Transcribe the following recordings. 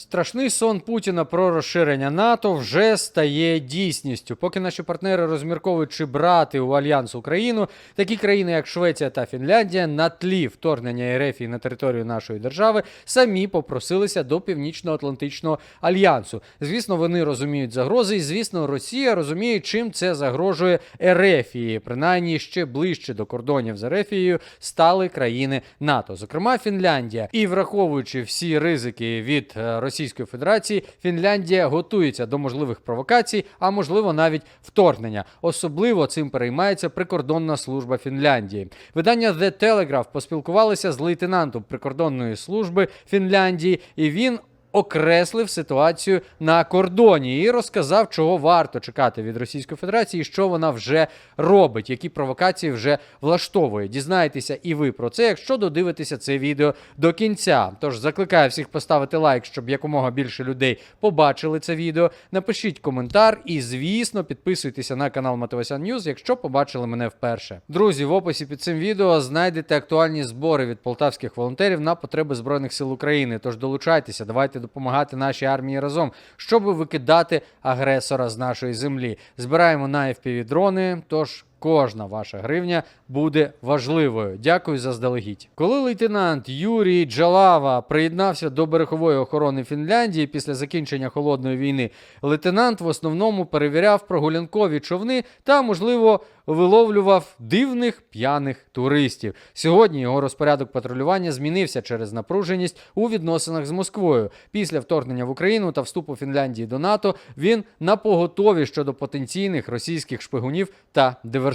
Страшний сон Путіна про розширення НАТО вже стає дійсністю. Поки наші партнери розмірковують, чи брати у альянс Україну, такі країни, як Швеція та Фінляндія, на тлі вторгнення РФ на територію нашої держави, самі попросилися до Північно-Атлантичного альянсу. Звісно, вони розуміють загрози, і звісно, Росія розуміє, чим це загрожує Ерефії. Принаймні ще ближче до кордонів з Ерефією стали країни НАТО, зокрема Фінляндія. І враховуючи всі ризики від е, Російської Федерації, Фінляндія готується до можливих провокацій, а можливо навіть вторгнення. Особливо цим переймається прикордонна служба Фінляндії. Видання The Telegraph поспілкувалося з лейтенантом прикордонної служби Фінляндії, і він окреслив ситуацію на кордоні і розказав, чого варто чекати від Російської Федерації, що вона вже робить, які провокації вже влаштовує. Дізнаєтеся і ви про це, якщо додивитеся це відео до кінця. Тож закликаю всіх поставити лайк, щоб якомога більше людей побачили це відео. Напишіть коментар і, звісно, підписуйтеся на канал Мотивасян Ньюз, якщо побачили мене вперше. Друзі, в описі під цим відео знайдете актуальні збори від полтавських волонтерів на потреби Збройних сил України. Тож долучайтеся, давайте допомагати нашій армії разом, щоб викидати агресора з нашої землі. Збираємо на FPV дрони. Тож кожна ваша гривня буде важливою. Дякую заздалегідь. Коли лейтенант Юрій Джалава приєднався до берегової охорони Фінляндії після закінчення холодної війни, лейтенант в основному перевіряв прогулянкові човни та, можливо, виловлював дивних п'яних туристів. Сьогодні його розпорядок патрулювання змінився через напруженість у відносинах з Москвою. Після вторгнення в Україну та вступу Фінляндії до НАТО він на поготові щодо потенційних російських шпигунів та диверсантів.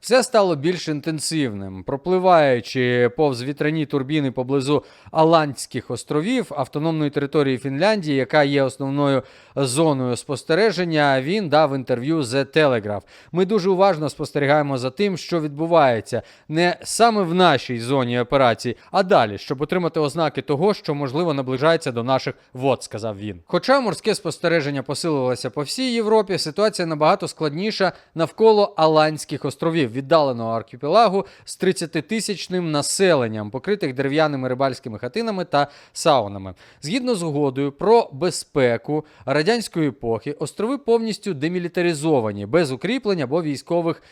Все стало більш інтенсивним, пропливаючи повз вітряні турбіни поблизу Аландських островів автономної території Фінляндії, яка є основною зоною спостереження. Він дав інтерв'ю The Telegraph. Ми дуже уважно спостерігаємо за тим, що відбувається не саме в нашій зоні операції, а далі, щоб отримати ознаки того, що можливо наближається до наших вод, сказав він. Хоча морське спостереження посилилося по всій Європі, ситуація набагато складніша навколо Аландських островів, віддаленого архіпелагу з 30-тисячним населенням, покритих дерев'яними рибальськими хатинами та саунами. Згідно з угодою про безпеку радянської епохи, острови повністю демілітаризовані, без укріплень або військових.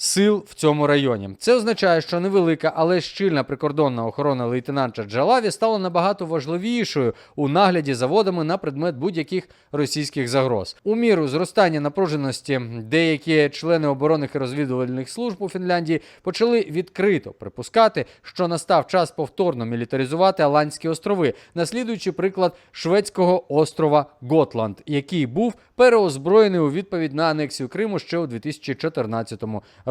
Сил в цьому районі це означає, що невелика, але щільна прикордонна охорона лейтенанта Джалаві стала набагато важливішою у нагляді за водами на предмет будь-яких російських загроз. У міру зростання напруженості деякі члени оборонних і розвідувальних служб у Фінляндії почали відкрито припускати, що настав час повторно мілітаризувати Аландські острови, наслідуючи приклад шведського острова Готланд, який був переозброєний у відповідь на анексію Криму ще у 2014 році.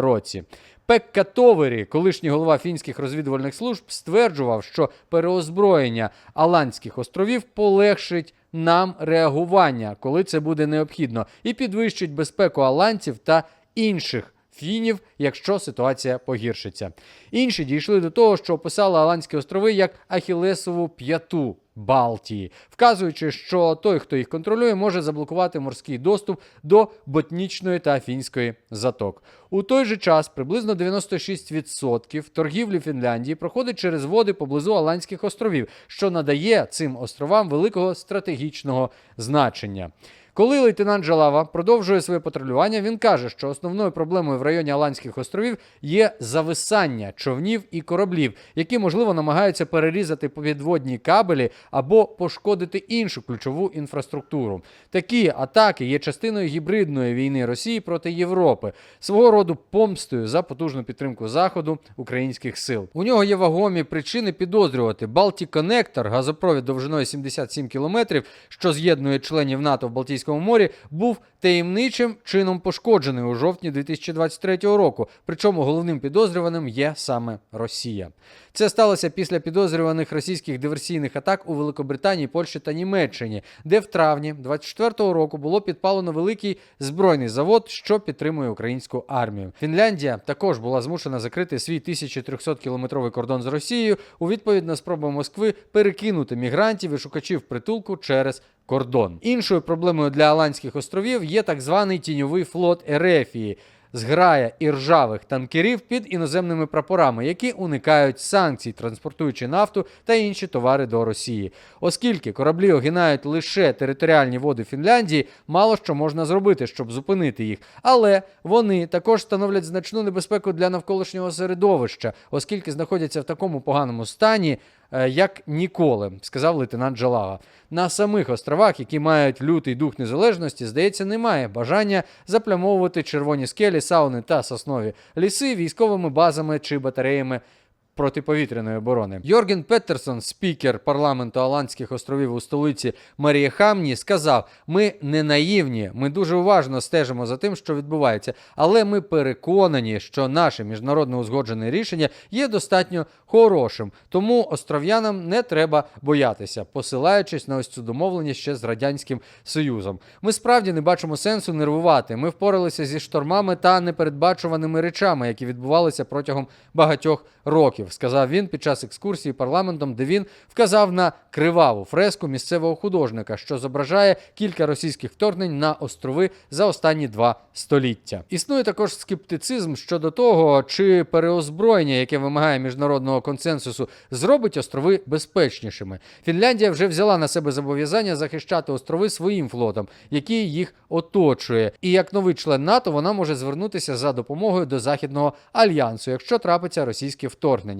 Пекка Товері, колишній голова фінських розвідувальних служб, стверджував, що переозброєння Аландських островів полегшить нам реагування, коли це буде необхідно, і підвищить безпеку аланців та інших. Фінів, якщо ситуація погіршиться. Інші дійшли до того, що описали Аландські острови як Ахілесову п'яту Балтії, вказуючи, що той, хто їх контролює, може заблокувати морський доступ до ботнічної та фінської заток. У той же час приблизно 96% торгівлі Фінляндії проходить через води поблизу Аландських островів, що надає цим островам великого стратегічного значення. Коли лейтенант Джалава продовжує своє патрулювання, він каже, що основною проблемою в районі Аландських островів є зависання човнів і кораблів, які можливо намагаються перерізати підводні кабелі або пошкодити іншу ключову інфраструктуру. Такі атаки є частиною гібридної війни Росії проти Європи, свого роду помстою за потужну підтримку заходу українських сил. У нього є вагомі причини підозрювати Connector, газопровід довжиною 77 кілометрів, що з'єднує членів НАТО в Балтійському морі, був таємничим чином пошкоджений у жовтні 2023 року. Причому головним підозрюваним є саме Росія. Це сталося після підозрюваних російських диверсійних атак у Великобританії, Польщі та Німеччині, де в травні 2024 року було підпалено великий збройний завод, що підтримує українську армію. Фінляндія також була змушена закрити свій 1300 кілометровий кордон з Росією у відповідь на спробу Москви перекинути мігрантів і шукачів притулку через кордон. Іншою проблемою для Аландських островів є так званий тіньовий флот Ерефії. зграя іржавих танкерів під іноземними прапорами, які уникають санкцій, транспортуючи нафту та інші товари до Росії. Оскільки кораблі огинають лише територіальні води Фінляндії, мало що можна зробити, щоб зупинити їх. Але вони також становлять значну небезпеку для навколишнього середовища, оскільки знаходяться в такому поганому стані. Е, Як ніколи, сказав лейтенант Джалага. На самих островах, які мають лютий дух незалежності, здається, немає бажання заплямовувати червоні скелі, сауни та соснові ліси військовими базами чи батареями протиповітряної оборони. Йорген Петтерсон, спікер парламенту Аландських островів у столиці Марія Хамні, сказав: ми не наївні, ми дуже уважно стежимо за тим, що відбувається, але ми переконані, що наше міжнародно узгоджене рішення є достатньо хорошим. Тому остров'янам не треба боятися, посилаючись на ось цю домовленість ще з радянським союзом. Ми справді не бачимо сенсу нервувати. Ми впоралися зі штормами та непередбачуваними речами, які відбувалися протягом багатьох років, сказав він під час екскурсії парламентом, де він вказав на криваву фреску місцевого художника, що зображає кілька російських вторгнень на острови за останні два століття. Існує також скептицизм щодо того, чи переозброєння, яке вимагає міжнародного консенсусу, зробить острови безпечнішими. Фінляндія вже взяла на себе зобов'язання захищати острови своїм флотом, який їх оточує. І як новий член НАТО вона може звернутися за допомогою до Західного альянсу, якщо трапиться російське вторгнення.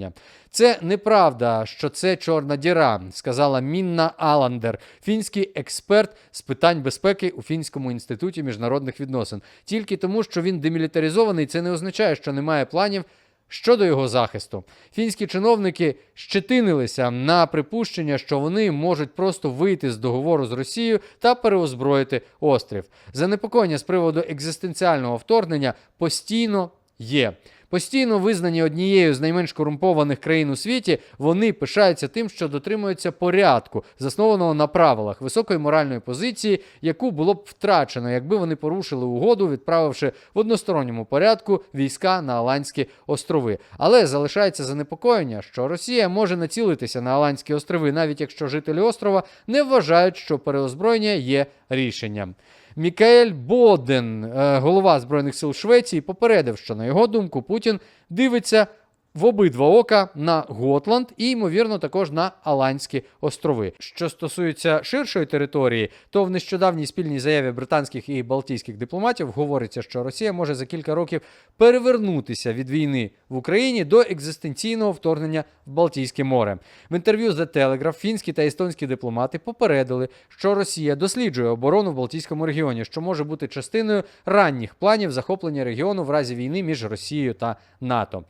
Це неправда, що це чорна діра, сказала Мінна Аландер, фінський експерт з питань безпеки у Фінському інституті міжнародних відносин. Тільки тому, що він демілітаризований, це не означає, що немає планів. Щодо його захисту, фінські чиновники щетинилися на припущення, що вони можуть просто вийти з договору з Росією та переозброїти острів. Занепокоєння з приводу екзистенціального вторгнення постійно є. Постійно визнані однією з найменш корумпованих країн у світі, вони пишаються тим, що дотримуються порядку, заснованого на правилах високої моральної позиції, яку було б втрачено, якби вони порушили угоду, відправивши в односторонньому порядку війська на Аландські острови. Але залишається занепокоєння, що Росія може націлитися на Аландські острови, навіть якщо жителі острова не вважають, що переозброєння є рішенням. Мікаель Боден, е, голова Збройних сил Швеції, попередив, що на його думку Путін дивиться в обидва ока на Готланд і, ймовірно, також на Аландські острови. Що стосується ширшої території, то в нещодавній спільній заяві британських і балтійських дипломатів говориться, що Росія може за кілька років перевернутися від війни в Україні до екзистенційного вторгнення в Балтійське море. В інтерв'ю The Telegraph фінські та естонські дипломати попередили, що Росія досліджує оборону в Балтійському регіоні, що може бути частиною ранніх планів захоплення регіону в разі війни між Росією та НАТО.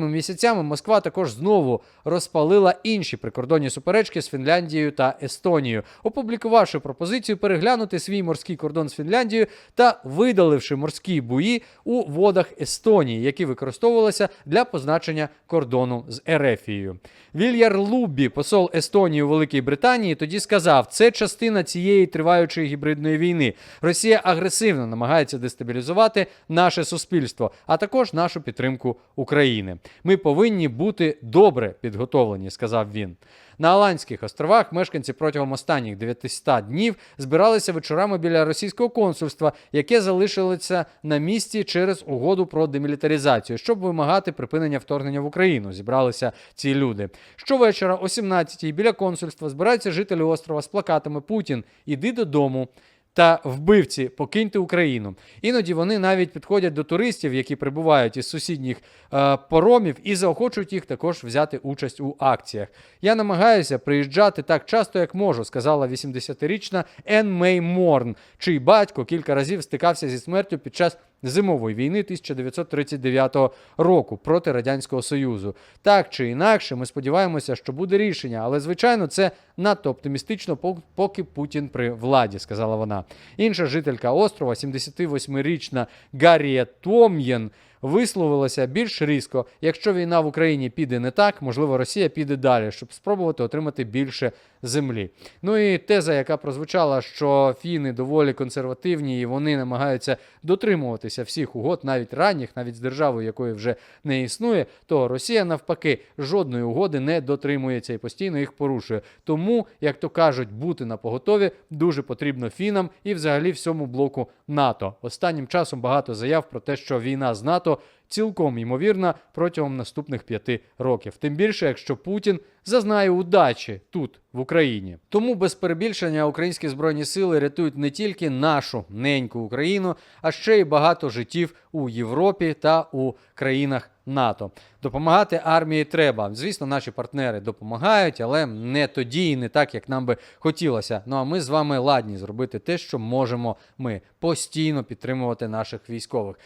Останніми місяцями Москва також знову розпалила інші прикордонні суперечки з Фінляндією та Естонією, опублікувавши пропозицію переглянути свій морський кордон з Фінляндією та видаливши морські буї у водах Естонії, які використовувалися для позначення кордону з Ерефією. Вільяр Луббі, посол Естонії у Великій Британії, тоді сказав: це частина цієї триваючої гібридної війни. Росія агресивно намагається дестабілізувати наше суспільство, а також нашу підтримку України. Ми повинні бути добре підготовлені, сказав він. На Аландських островах мешканці протягом останніх 900 днів збиралися вечорами біля російського консульства, яке залишилося на місці через угоду про демілітаризацію, щоб вимагати припинення вторгнення в Україну. Зібралися ці люди. Щовечора о 17-й біля консульства збираються жителі острова з плакатами Путін іди додому. Та вбивці покиньте Україну. Іноді вони навіть підходять до туристів, які прибувають із сусідніх е, поромів, і заохочують їх також взяти участь у акціях. Я намагаюся приїжджати так часто, як можу, сказала 80-річна Ен Мей Морн, чий батько кілька разів стикався зі смертю під час зимової війни 1939 року проти радянського союзу. Так чи інакше, ми сподіваємося, що буде рішення, але звичайно це надто оптимістично, поки Путін при владі, сказала вона. Інша жителька острова, 78-річна Гарія Том'єн. Висловилася більш різко. Якщо війна в Україні піде не так, можливо, Росія піде далі, щоб спробувати отримати більше землі. Ну і теза, яка прозвучала, що фіни доволі консервативні і вони намагаються дотримуватися всіх угод, навіть ранніх, навіть з державою, якої вже не існує, то Росія навпаки жодної угоди не дотримується і постійно їх порушує. Тому, як то кажуть, бути на поготові дуже потрібно фінам і взагалі всьому блоку НАТО. Останнім часом багато заяв про те, що війна з НАТО цілком ймовірна протягом наступних п'яти років. Тим більше, якщо Путін зазнає удачі тут, в Україні. Тому без перебільшення українські збройні сили рятують не тільки нашу неньку Україну, а ще й багато життів у Європі та у країнах НАТО. Допомагати армії треба. Звісно, наші партнери допомагають, але не тоді і не так, як нам би хотілося. Ну а ми з вами ладні зробити те, що можемо ми постійно підтримувати наших військових.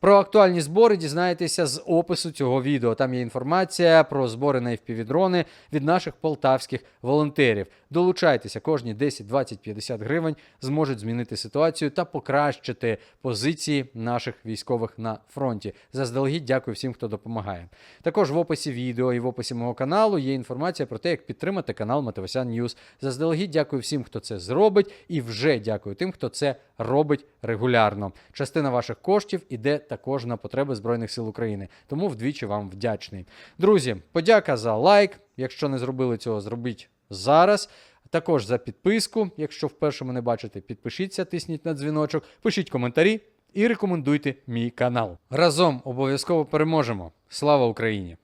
Про актуальні збори дізнаєтеся з опису цього відео. Там є інформація про збори на FPV-дрони від наших полтавських волонтерів. Долучайтеся, кожні 10, 20, 50 гривень зможуть змінити ситуацію та покращити позиції наших військових на фронті. Заздалегідь дякую всім, хто допомагає. Також в описі відео і в описі мого каналу є інформація про те, як підтримати канал Матевосян Ньюз. Заздалегідь дякую всім, хто це зробить, і вже дякую тим, хто це робить регулярно. Частина ваших коштів іде також на потреби Збройних сил України. Тому вдвічі вам вдячний. Друзі, подяка за лайк. Якщо не зробили цього, зробіть зараз. Також за підписку. Якщо вперше мене бачите, підпишіться, тисніть на дзвіночок, пишіть коментарі і рекомендуйте мій канал. Разом обов'язково переможемо. Слава Україні!